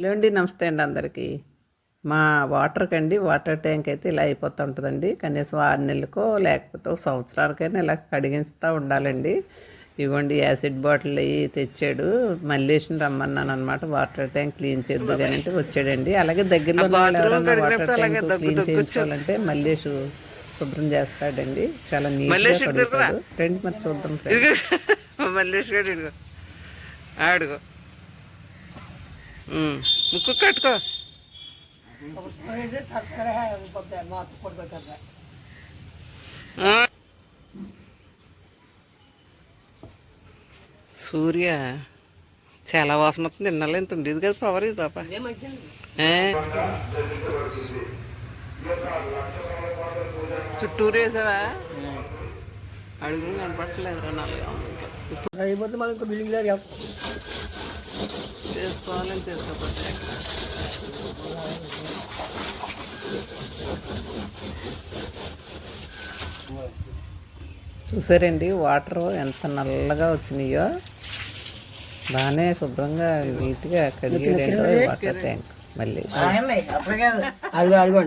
ఏమండి నమస్తే అండి అందరికీ. మా వాటర్కి అండి వాటర్ ట్యాంక్ అయితే ఇలా అయిపోతూ ఉంటుందండి కనీసం ఆరు నెలలకో లేకపోతే ఒక సంవత్సరానికైనా ఇలా కడిగిస్తూ ఉండాలండి. ఇవ్వండి యాసిడ్ బాటిల్ అవి తెచ్చాడు. మల్లేష్ని రమ్మన్నాను అనమాట వాటర్ ట్యాంక్ క్లీన్ చేద్దు కానీ అంటే వచ్చాడండి. అలాగే దగ్గరలో వాటర్ ట్యాంక్ క్లీన్ చేయించాలంటే మల్లేష్ శుభ్రం చేస్తాడండి. చాలా నీట్గా కడుగుతాడు. రండి మరి చూద్దాం. మల్లేష్ గారు ఉమ్, ముక్కు కట్టుకో. సూర్య చాలా వాసన వస్తుంది. నిన్నలో ఇంత ఉండేది కదా పవర్ ఇది పాప? చుట్టూరు వేసావా? అడుగులు కనపడట్లేదు నాలుగు. అయిపోతే మనం ఇంకో బిల్డింగ్ లేదు చేసుకోవాలని చేసుకోకపోతే చూసారండి వాటర్ ఎంత నల్లగా వచ్చినాయో. బాగానే శుభ్రంగా నీట్గా కడిగాడండి వాటర్ ట్యాంక్ మళ్ళీ. అడుగు అడుగు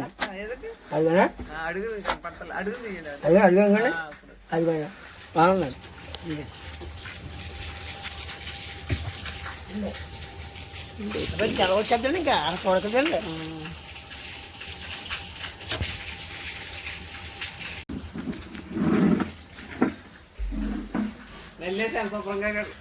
అనుకోండి అదిగోండి బాగుందండి చాలా వచ్చేద్దండి ఇంకా చూడకదండి వెళ్ళేసాను శుభ్రంగా కడు-